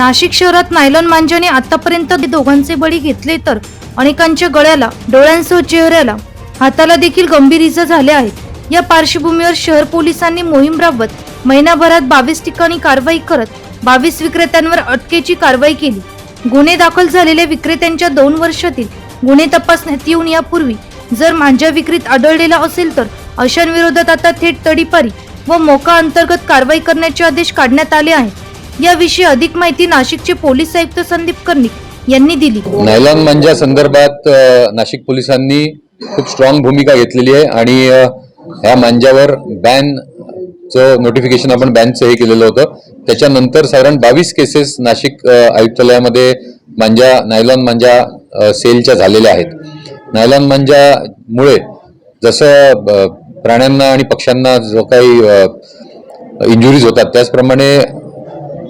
नाशिक शहरात नायलॉन मांजाने आतापर्यंत दोघांचे बळी घेतले तर अनेकांच्या गळ्याला डोळ्यांसह चेहऱ्याला हाताला देखील गंभीर इजा झाल्या आहेत. या पार्श्वभूमीवर शहर पोलिसांनी मोहीम राबवत महिनाभरात बावीस ठिकाणी कारवाई करत बावीस विक्रेत्यांवर अटकेची कारवाई केली. गुन्हे दाखल झालेल्या विक्रेत्यांच्या दोन वर्षातील गुन्हे तपासण्यात येऊन यापूर्वी जर मांजा विक्रीत आढळलेला असेल तर अशांविरोधात आता थेट तडीपारी व मोका अंतर्गत कारवाई करण्याचे आदेश काढण्यात आले आहेत. याविषयी अधिक माहिती नाशिकचे पोलीस आयुक्त संदीप कर्णिक यांनी दिली. नायलॉन मंजा संदर्भात नाशिक पोलिसांनी खूप स्ट्रॉंग भूमिका घेतलेली आहे आणि ह्या मांजावर बॅन चं नोटिफिकेशन आपण बॅनचं हे केलेलं होतं. त्याच्यानंतर साधारण बावीस केसेस नाशिक आयुक्तालयामध्ये मांजा नायलॉन मांजा सेलच्या झालेल्या आहेत. नायलॉन मांजामुळे जसं प्राण्यांना आणि पक्ष्यांना जो काही इंजुरीज होतात त्याचप्रमाणे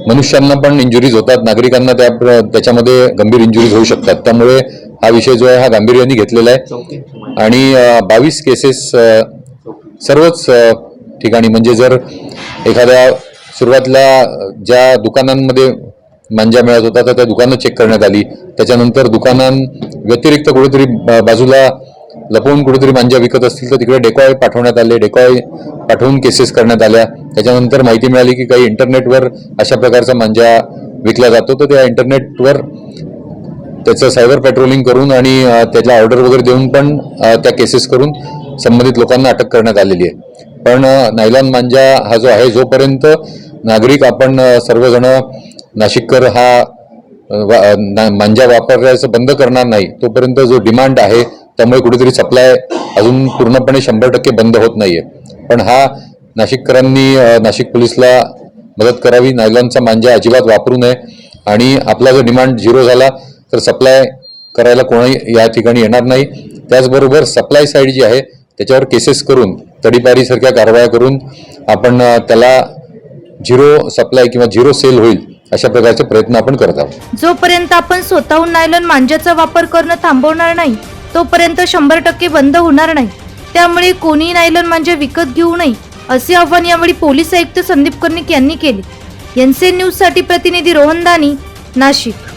मनुष्यांना पण इंजुरीज होतात. नागरिकांना त्या त्याच्यामध्ये गंभीर इंजुरीज होऊ शकतात. त्यामुळे हा विषय जो आहे हा गांभीर्याने घेतलेला आहे. आणि बावीस केसेस सर्वच ठिकाणी म्हणजे जर एखाद्या सुरुवातीला ज्या दुकानांमध्ये मांजा मिळत होता तर त्या दुकानं चेक करण्यात आली. त्याच्यानंतर दुकानां व्यतिरिक्त कुठेतरी बाजूला लपवून कुठेतरी मांजा विकत असतील तर तिकडे डेकॉय पाठवण्यात आले डेकॉय पाठवून केसेस करण्यात आल्या. त्याच्यानंतर माहिती मिळाली की काही इंटरनेटवर अशा प्रकारचा मांजा विकला जातो. तर त्या इंटरनेटवर त्याचं सायबर पेट्रोलिंग करून आणि त्याला ऑर्डर वगैरे देऊन पण त्या केसेस करून संबंधित लोकांना अटक करण्यात आलेली आहे. पण नायलॉन मांजा हा जो आहे जोपर्यंत नागरिक आपण सर्वजण नाशिककर हा वा- ना- मांजा वापरायचं बंद करणार नाही तोपर्यंत जो डिमांड आहे त्यामुळे कुठेतरी सप्लाय अजून पूर्णपणे शंभर टक्के बंद होत नाहीये. पण हा नाशिककरांनी नाशिक पोलिसला मदत करावी नायलॉनचा मांजा अजिबात वापरू नये आणि आपला जर डिमांड झिरो झाला तर सप्लाय करायला कोणी या ठिकाणी येणार नाही. त्याचबरोबर सप्लाय साईड जी आहे त्याच्यावर केसेस करून तडीपारीसारख्या कारवाया करून आपण त्याला झिरो सप्लाय किंवा झिरो सेल होईल अशा प्रकारचे प्रयत्न आपण करत आहोत. जोपर्यंत आपण स्वतःहून नायलॉन मांज्याचा वापर करणं थांबवणार नाही तोपर्यंत शंभर टक्के बंद होणार नाही. त्यामुळे कोणी नायलॉन म्हणजे विकत घेऊ नये असे आवाहन यावेळी पोलीस आयुक्त संदीप कर्णिक यांनी केले. एनसीएन न्यूजसाठी प्रतिनिधी रोहन दानी नाशिक.